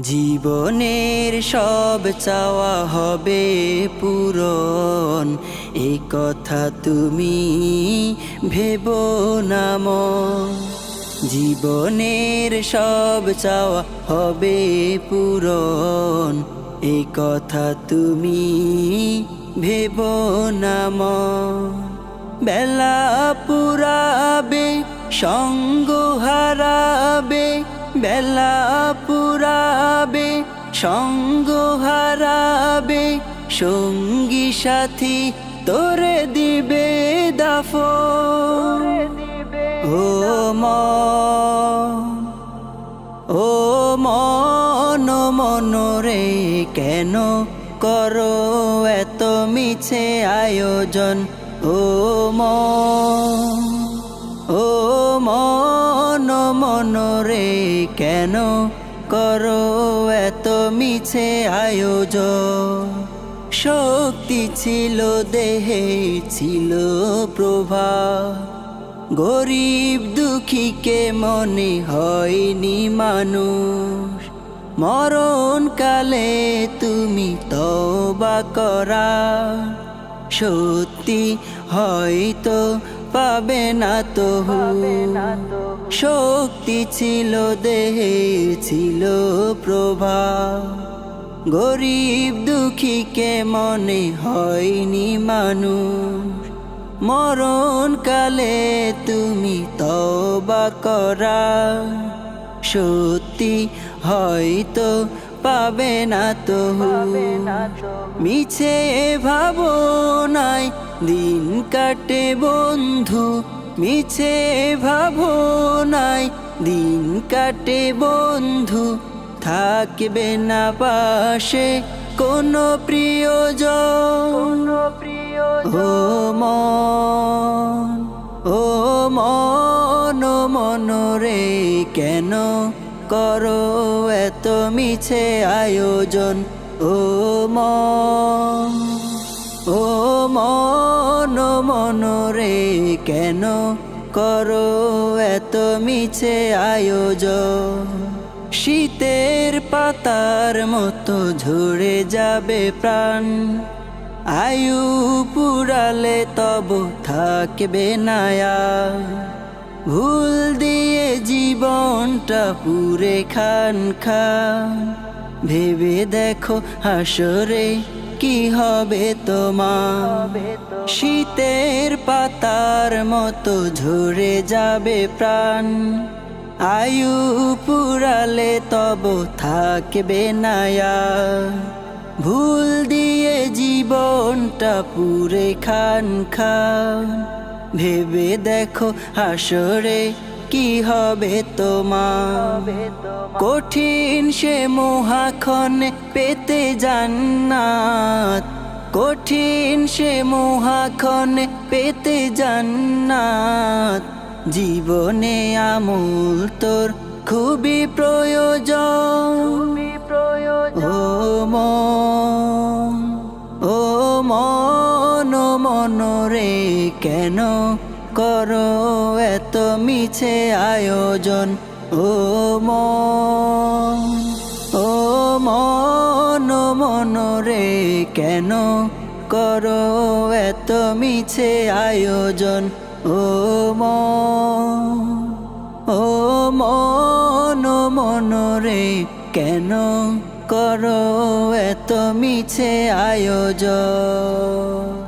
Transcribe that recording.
জীবনের সব চাওয়া হবে পূরণ। এই কথা তুমি ভেব নাম জীবনের সব চাওয়া হবে পূরণ। এই কথা তুমি ভেব নাম বেলা পুরাবে, সঙ্গ হারাবে, বেলা পুরাবে সঙ্গ হারাবে, সঙ্গী সাথী তোরে দিবে দাফ ও মন ও মন মন রে কেন করো এত মিছে আয়োজন? ও মন ও মন মন রে কেন করো এত মিছে আয়োজন। শক্তি ছিল, দেহে ছিল প্রভা। গরিব দুঃখীকে মনে হয়নি মানুষ। মরণ কালে তুমি তবা করা। সত্যি হয়তো পাবে না তো হবে না তো শক্তি ছিল দেহে ছিল প্রভা গরিব দুঃখীকে মনে হয়নি মানুষ। মরণ কালে তুমি তবা করা। সত্যি হয়তো পাবে না তো। মিছে ভাবো নাই দিন কাটে বন্ধু। মিছে ভাবো নাই দিন কাটে বন্ধু থাকবে না পাশে কোনো প্রিয়জন। ও মন ও মন মন রে কেন করো এত মিছে আয়োজন? ও মন ও মন। মন মন রে কেন করো এত মিছে আয়োজন? শীতের পাতার মতো ঝরে যাবে প্রাণ। আয়ু পুরালে তব থাকবে নায়া ভুল দিয়ে জীবনটা পুরে খান খা ভেবে দেখো হাসরে কি হবে তোমার? শীতের পাতার মতো ঝরে যাবে প্রাণ। আয়ু পুরালে তব থাকবে নায়া ভুল দিয়ে জীবনটা পুরে খান খান। ভেবে দেখো হাসরে কি হবে তোমার? কঠিন সে মহাখন পেতে জান্নাত। কঠিন সে মহাখন পেতে জান্নাত। জীবনে আমূল তোর খুবই প্রয়োজন। ও মন ও মন মন রে, কেন করো এত মিছে আয়োজন। ও মন ও মন মন রে, কেন করো এত মিছে আয়োজন? ও মন ও মন মন রে, কেন করো এত মিছে আয়োজন?